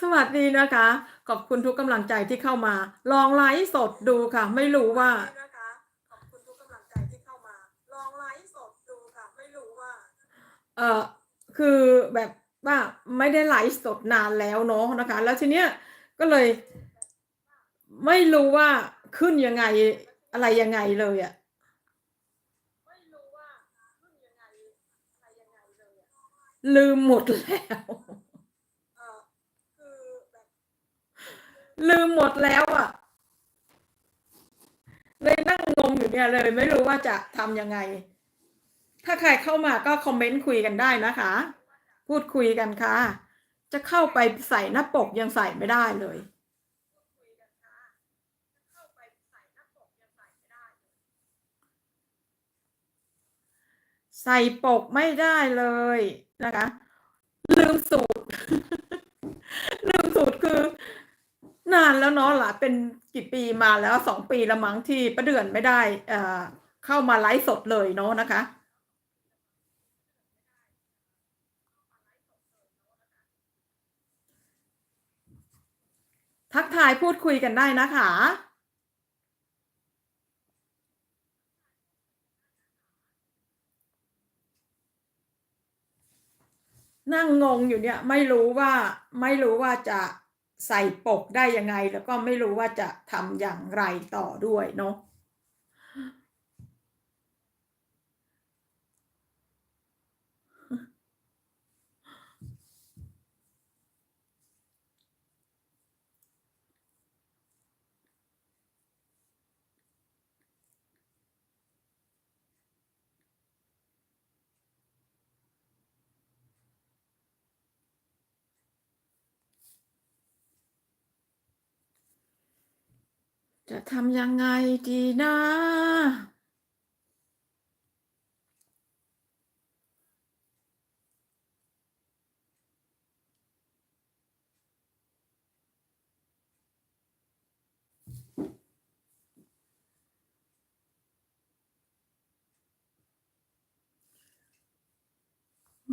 สวัสดีนะคะขอบคุณทุกกำลังใจที่เข้ามาลองไลฟ์สดดูค่ะไม่รู้ว่านะคะ ขอบคุณทุกกำลังใจที่เข้ามา ลองไลฟ์สดดูค่ะ ไม่รู้ว่า เออคือแบบว่าไม่ได้ไลฟ์สดนานแล้วเนาะนะคะ แล้วทีเนี้ยก็เลย ไม่รู้ว่าขึ้นยังไงอะไรยังไงเลยอะไม่รู้ว่าขึ้นยังไงอะไรยังไงเลยอะลืมหมดแล้ว เออคือแบบ ลืมหมดแล้วอะเลยนั่งงงอยู่เนี่ยเลย ไม่รู้ว่าจะทำยังไง ถ้าใครเข้ามาก็คอมเมนต์คุยกันได้นะคะ พูดคุยกันค่ะ จะเข้าไปใส่หน้าปกยังใส่ไม่ได้เลยคุยกันค่ะจะเข้าไปใส่หน้าปกยังใส่ไม่ได้เลยใส่ปกไม่ได้เลยนะคะ ลืมสูตร ลืมสูตรคือ นานแล้วเนาะหลาเป็นกี่ปีมาแล้วสองปีละมั้งที่ประเดือนไม่ได้เอ่อเข้ามาไลฟ์สดเลยเนาะนะคะ ทักทายพูดคุยกันได้นะคะนั่งงงอยู่เนี่ยไม่รู้ว่าไม่รู้ว่าจะ ใส่ปกได้ยังไง แล้วก็ไม่รู้ว่าจะทำอย่างไรต่อด้วยเนาะ จะทำยังไงดีนะ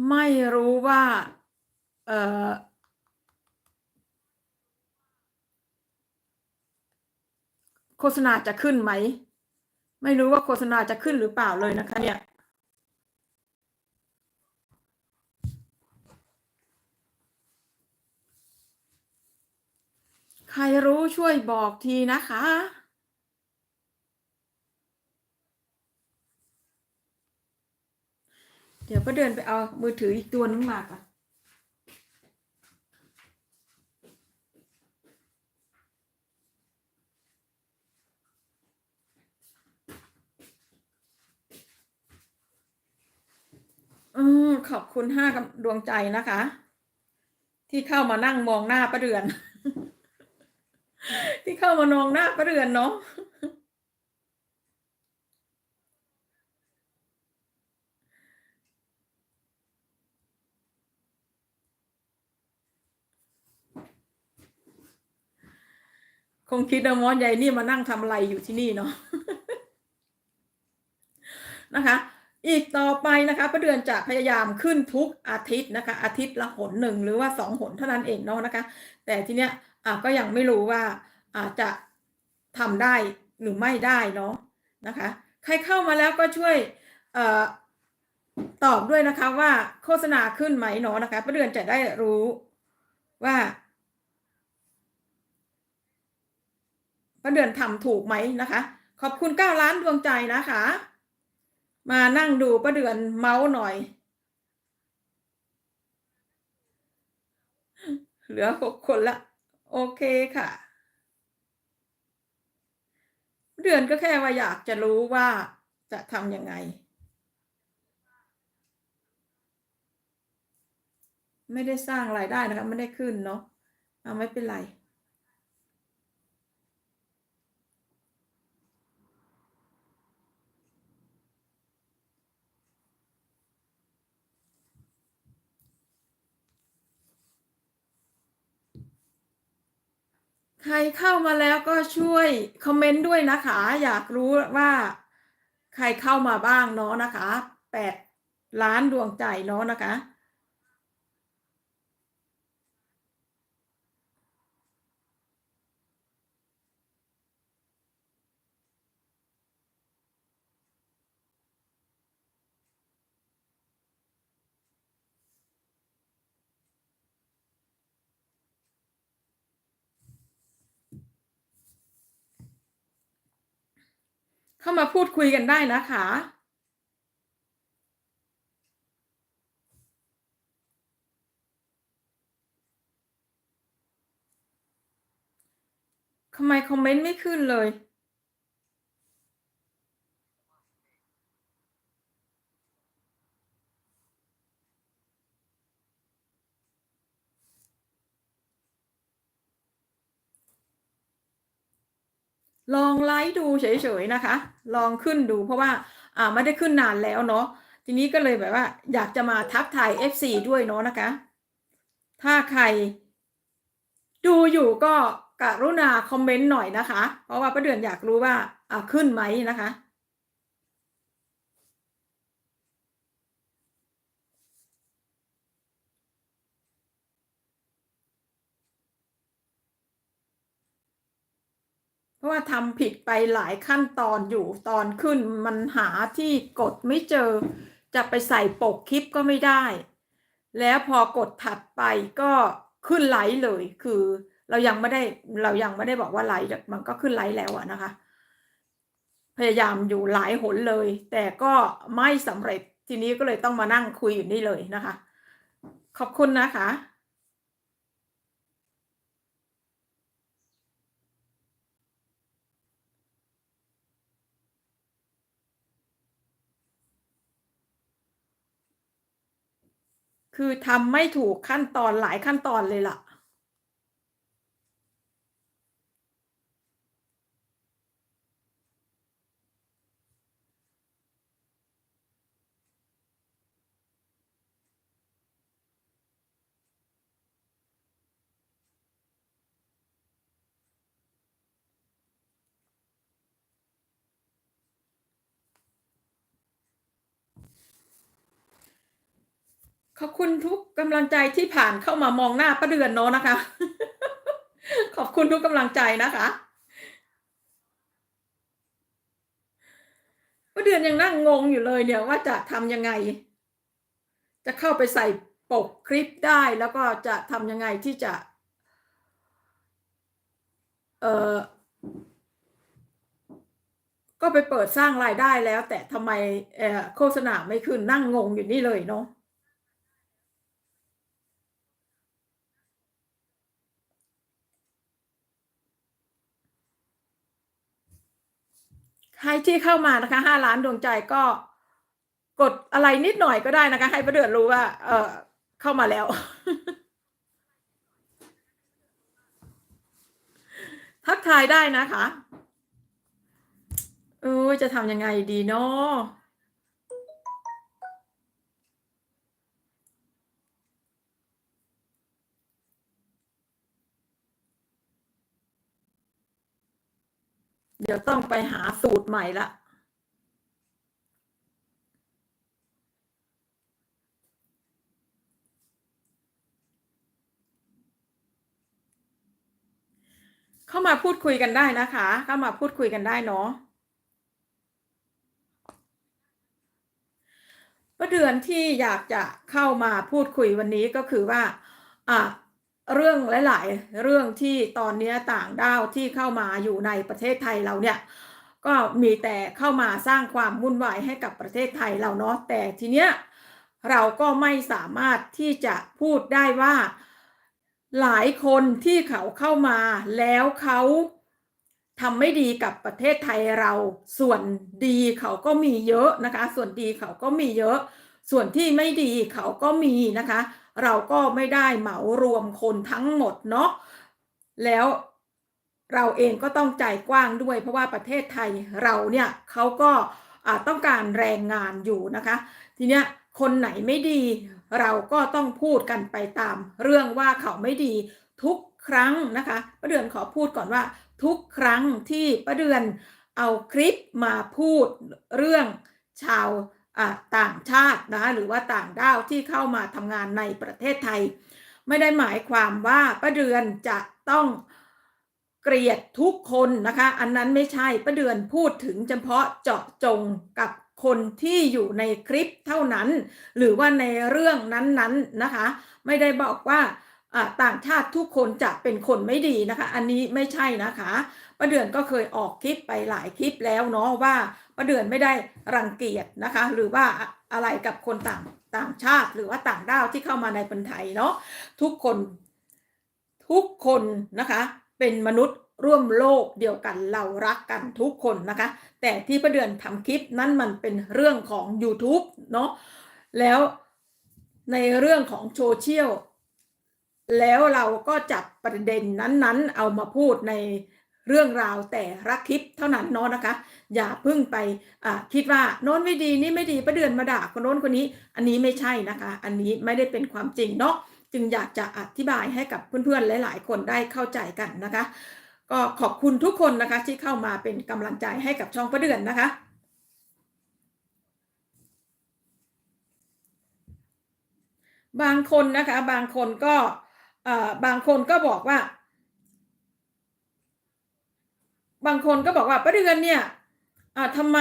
ไม่รู้ว่า เอ่อ โฆษณาจะขึ้นไหม ไม่รู้ว่าโฆษณาจะขึ้นหรือเปล่าเลยนะคะเนี่ยใครรู้ช่วยบอกทีนะคะ เดี๋ยวก็เดินไปเอามือถืออีกตัวนึงมาก่อน มขอบคุณห้ากำดวงใจนะคะ ที่เข้ามานั่งมองหน้าประเดือน ที่เข้ามามองหน้าประเดือนเนาะคงคิดว่ามอนใหญ่นี่มานั่งทำอะไรอยู่ที่นี่เนาะนะคะ อีกต่อไปนะคะประเดือนจะพยายามขึ้นทุกอาทิตย์นะคะ อาทิตย์ละหนหนึ่งหรือว่าสองหนเท่านั้นเองเนาะนะคะ แต่ทีเนี้ยก็ยังไม่รู้ว่าอาจจะทำได้หรือไม่ได้เนาะนะคะ ใครเข้ามาแล้วก็ช่วยอตอบด้วยนะคะว่าโฆษณาขึ้นไหมเนาะนะคะประเดือนจะได้รู้ว่าประเดือนทำถูกไหมนะคะ ขอบคุณเก้าล้านดวงใจนะคะ มานั่งดูประเดือนเมาส์หน่อย เหลือหกคนละ โอเคค่ะ เดือนก็แค่ว่าอยากจะรู้ว่าจะทำยังไง ไม่ได้สร้างรายได้นะคะ ไม่ได้ขึ้นเนาะเอาไม่เป็นไร ใครเข้ามาแล้วก็ช่วยคอมเมนต์ด้วยนะคะ อยากรู้ว่าใครเข้ามาบ้างเนาะนะคะแปดล้านดวงใจเนาะนะคะ เข้ามาพูดคุยกันได้นะคะ ทำไมคอมเมนต์ไม่ขึ้นเลย ลองไลฟ์ดูเฉยๆนะคะ ลองขึ้นดูเพราะว่าอ่าไม่ได้ขึ้นนานแล้วเนาะทีนี้ก็เลยแบบว่า อยากจะมาทักทาย FC ด้วยเนาะนะคะ ถ้าใคร ดูอยู่ก็กรุณาคอมเมนต์หน่อยนะคะ เพราะว่าป้าเดือนอยากรู้ว่าอ่าขึ้นไหมนะคะ ราะว่าทำผิดไปหลายขั้นตอนอยู่ตอนขึ้นมันหาที่กดไม่เจอ จะไปใส่ปกคลิปก็ไม่ได้ แล้วพอกดถัดไปก็ขึ้นไลฟ์เลย คือเรายังไม่ได้เรายังไม่ได้บอกว่าไลฟ์มันก็ขึ้นไลฟ์แล้วอะนะคะ พยายามอยู่หลายหนเลย แต่ก็ไม่สำเร็จทีนี้ก็เลยต้องมานั่งคุยอยู่นี่เลยนะคะ ขอบคุณนะคะ คือทำไม่ถูกขั้นตอนหลายขั้นตอนเลยล่ะ ขอบคุณทุกกำลังใจที่ผ่านเข้ามามองหน้าป้าเดือนเนาะนะคะ ขอบคุณทุกกำลังใจนะคะป้าเดือนยังนั่งงงอยู่เลยเนี่ยว่าจะทำยังไง จะเข้าไปใส่ปกคลิปได้แล้วก็จะทำยังไงที่จะ เออก็ไปเปิดสร้างรายได้แล้ว แต่ทำไมโฆษณาไม่ขึ้นนั่งงงอยู่นี่เลยเนาะ ใครที่เข้ามานะคะห้าล้านดวงใจก็กดอะไรนิดหน่อยก็ได้นะคะ ให้ประเดือดรู้ว่า เออเข้ามาแล้ว ทักทายได้นะคะเออจะทำยังไงดีเนาะ เดี๋ยวต้องไปหาสูตรใหม่ละ เข้ามาพูดคุยกันได้นะคะ เข้ามาพูดคุยกันได้เนาะประเดือนที่อยากจะเข้ามาพูดคุยวันนี้ก็คือว่า อะ เรื่องหลาย ๆ เรื่องที่ตอนนี้ต่างด้าวที่เข้ามาอยู่ในประเทศไทยเราเนี่ยก็มีแต่เข้ามาสร้างความวุ่นวายให้กับประเทศไทยเราเนาะแต่ทีเนี้ยเราก็ไม่สามารถที่จะพูดได้ว่า หลายคนที่เขาเข้ามาแล้วเขาทำไม่ดีกับประเทศไทยเรา ส่วนดีเขาก็มีเยอะนะคะ ส่วนดีเขาก็มีเยอะ ส่วนที่ไม่ดีเขาก็มีนะคะ เราก็ไม่ได้เหมารวมคนทั้งหมดเนาะแล้วเราเองก็ต้องใจกว้างด้วย เพราะว่าประเทศไทยเราเนี่ยเขาก็ต้องการแรงงานอยู่นะคะ ทีเนี้ยคนไหนไม่ดี เราก็ต้องพูดกันไปตาม เรื่องว่าเขาไม่ดีทุกครั้งนะคะป้าเดือนขอพูดก่อนว่า ทุกครั้งที่ป้าเดือนเอาคลิปมาพูดเรื่องชาว ต่างชาตินะหรือว่าต่างด้าวที่เข้ามาทำงานในประเทศไทย ไม่ได้หมายความว่าป้าเดือนจะต้องเกลียดทุกคนนะคะ อันนั้นไม่ใช่ป้าเดือนพูดถึงเฉพาะเจาะจงกับคนที่อยู่ในคลิปเท่านั้น หรือว่าในเรื่องนั้นๆนนะคะ ไม่ได้บอกว่าต่างชาติทุกคนจะเป็นคนไม่ดีนะคะ อันนี้ไม่ใช่นะคะ ประเดือนก็เคยออกคลิปไปหลายคลิปแล้วเนาะว่าประเดือนไม่ได้รังเกียจนะคะ หรือว่าอะไรกับคนต่างต่างชาติ หรือว่าต่างด้าวที่เข้ามาในประเทศไทยเนาะทุกคนทุกคนนะคะเป็นมนุษย์ร่วมโลกเดียวกันเรารักกันทุกคนนะคะ แต่ที่ประเดือนทำคลิปนั้นมันเป็นเรื่องของ YouTube เนาะแล้วในเรื่องของโซเชียลแล้วเราก็จับประเด็นนั้นๆ เอามาพูดใน เรื่องราวแต่ละคลิปเท่านั้นเนาะนะคะ อย่าพิ่งไปคิดว่าโน้นไม่ดีนี่ไม่ดีประเดือนมาด่าคนโน้นคนนี้ อันนี้ไม่ใช่นะคะ อันนี้ไม่ได้เป็นความจริงเนาะจึงอยากจะอธิบายให้กับเพื่อนๆหลายๆ คนได้เข้าใจกันนะคะ ก็ขอบคุณทุกคนนะคะที่เข้ามาเป็นกำลังใจให้กับช่องประเดือนนะคะบางคนนะคะบางคนก็บางคนก็บอกว่า บางคนก็บอกว่าประเดือนเนี่ยทำไม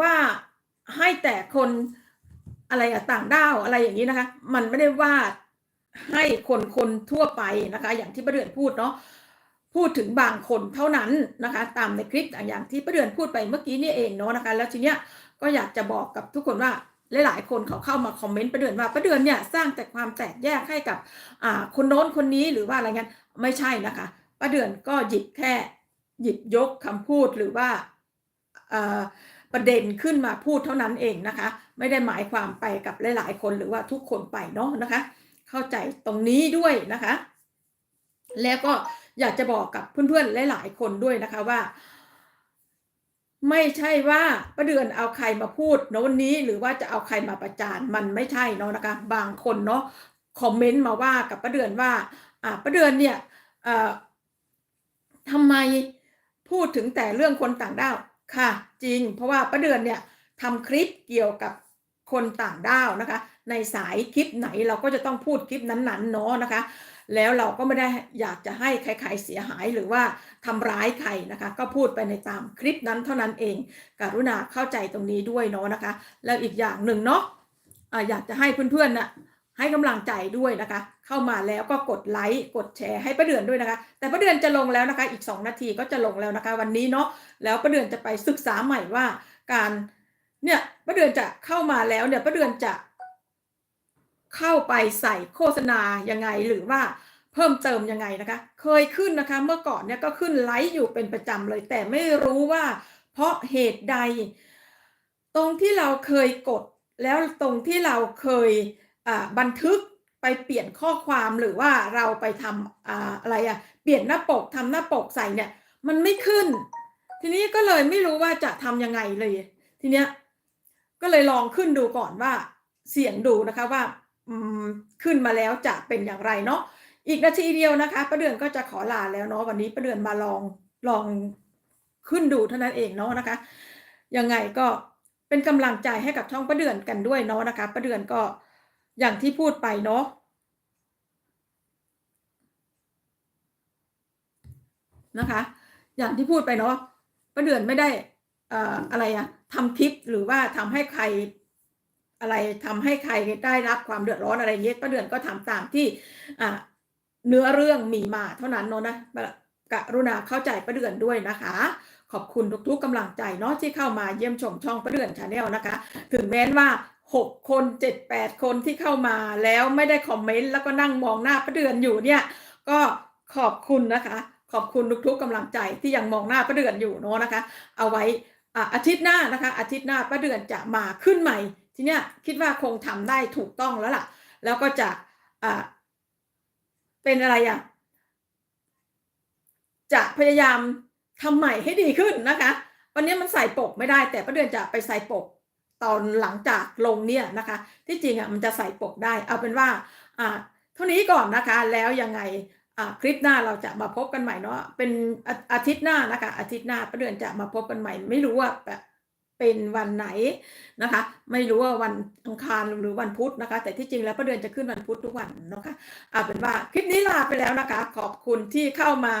ว่าให้แต่คนอะไรอะต่างด้าวอะไรอย่างนี้นะคะ มันไม่ได้ว่าให้คนคนทั่วไปนะคะ อย่างที่ประเดือนพูดเนาะพูดถึงบางคนเท่านั้นนะคะ ตามในคลิปอย่างที่ประเดือนพูดไปเมื่อกี้นี่เองเนาะนะคะ แล้วทีเนี้ยก็อยากจะบอกกับทุกคนว่าหลายๆคนเขาเข้ามาคอมเมนต์ประเดือนว่าประเดือนเนี่ยสร้างแต่ความแตกแยกให้กับคนโน้นคนนี้หรือว่าอะไรเงี้ยไม่ใช่นะคะประเดือนก็หยิบแค่ หยิบยกคำพูดหรือว่าประเด็นขึ้นมาพูดเท่านั้นเองนะคะ ไม่ได้หมายความไปกับหลาย ๆ คนหรือว่าทุกคนไปเนาะนะคะ เข้าใจตรงนี้ด้วยนะคะ แล้วก็อยากจะบอกกับเพื่อนๆหลาย ๆ คนด้วยนะคะว่า ไม่ใช่ว่าประเดือนเอาใครมาพูดโน้นนี้หรือว่าจะเอาใครมาประจานมันไม่ใช่เนาะนะคะ บางคนเนาะคอมเมนต์มาว่ากับประเดือนว่า อ่าประเดือนเนี่ยทำไม พูดถึงแต่เรื่องคนต่างด้าวค่ะ จริง เพราะว่าประเดือนเนี่ยทำคลิปเกี่ยวกับคนต่างด้าวนะคะ ในสายคลิปไหนเราก็จะต้องพูดคลิปนั้นๆเนาะนะคะ แล้วเราก็ไม่ได้อยากจะให้ใครๆเสียหายหรือว่าทำร้ายใครนะคะ ก็พูดไปในตามคลิปนั้นเท่านั้นเอง กรุณาเข้าใจตรงนี้ด้วยเนาะนะคะ แล้วอีกอย่างหนึ่งเนาะะอยากจะให้เพื่อนๆน่ะ ให้กำลังใจด้วยนะคะ เข้ามาแล้วก็กดไลค์กดแชร์ให้ประเดือนด้วยนะคะ แต่ประเดือนจะลงแล้วนะคะ อีก 2 นาทีก็จะลงแล้วนะคะ วันนี้เนาะแล้วประเดือนจะไปศึกษาใหม่ว่าการเนี่ยประเดือนจะเข้ามาแล้วเนี่ยประเดือนจะเข้าไปใส่โฆษณายังไงหรือว่าเพิ่มเติมยังไงนะคะ เคยขึ้นนะคะ เมื่อก่อนเนี่ยก็ขึ้นไลฟ์อยู่เป็นประจำเลย แต่ไม่รู้ว่า เพราะเหตุใด ตรงที่เราเคยกด แล้วตรงที่เราเคย บันทึกไปเปลี่ยนข้อความหรือว่าเราไปทำอะไรอะเปลี่ยนหน้าปกทำหน้าปกใส่เนี่ยมันไม่ขึ้น ทีนี้ก็เลยไม่รู้ว่าจะทำยังไงเลย ทีเนี้ยก็เลยลองขึ้นดูก่อนว่าเสียงดูนะคะว่าขึ้นมาแล้วจะเป็นอย่างไรเนาะอีกนาทีเดียวนะคะประเดือนก็จะขอลาแล้วเนาะวันนี้ประเดือนมาลองลองขึ้นดูเท่านั้นเองเนาะนะคะยังไงก็เป็นกำลังใจให้กับช่องประเดือนกันด้วยเนาะนะคะประเดือนก็ อย่างที่พูดไปเนาะนะคะ อย่างที่พูดไปเนาะประเดือนไม่ได้อะไรอะทำคลิปหรือว่าทำให้ใครอะไรทำให้ใครได้รับความเดือดร้อนอะไรเงี้ยประเดือนก็ทำตามที่เนื้อเรื่องมีมาเท่านั้นเนาะนะกรุณาเข้าใจประเดือนด้วยนะคะ ขอบคุณทุกๆกำลังใจเนาะที่เข้ามาเยี่ยมชมช่องประเดือนชาแนลนะคะ ถึงแม้ว่า หกคนเจ็ดแปดคนที่เข้ามาแล้วไม่ได้คอมเมนต์แล้วก็นั่งมองหน้าประเดือนอยู่เนี่ย ก็ขอบคุณนะคะ ขอบคุณทุกๆกำลังใจที่ยังมองหน้าประเดือนอยู่เนาะนะคะ เอาไว้อาทิตย์หน้านะคะ อาทิตย์หน้าประเดือนจะมาขึ้นใหม่ ทีเนี้ยคิดว่าคงทำได้ถูกต้องแล้วล่ะ แล้วก็จะอ่าเป็นอะไรอะจะพยายามทำใหม่ให้ดีขึ้นนะคะ วันนี้มันใส่ปกไม่ได้แต่ประเดือนจะไปใส่ปก ตอนหลังจากลงเนี่ยนะคะ ที่จริงอะมันจะใส่ปกได้ เอาเป็นว่าอ่าเท่านี้ก่อนนะคะ แล้วยังไงอ่าคลิปหน้าเราจะมาพบกันใหม่เนาะเป็นอาทิตย์หน้านะคะ อาทิตย์หน้าประเดือนจะมาพบกันใหม่ ไม่รู้ว่าเป็นวันไหนนะคะ ไม่รู้ว่าวันอังคารหรือวันพุธนะคะ แต่ที่จริงแล้วประเดือนจะขึ้นวันพุธทุกวันนะคะเอาเป็นว่าคลิปนี้ลาไปแล้วนะคะ ขอบคุณที่เข้ามา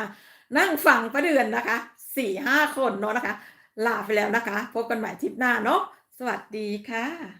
นั่งฟังประเดือนนะคะสี่ห้าคนเนาะนะคะ ลาไปแล้วนะคะ พบกันใหม่ทริปหน้าเนาะ วัสดีค่ะ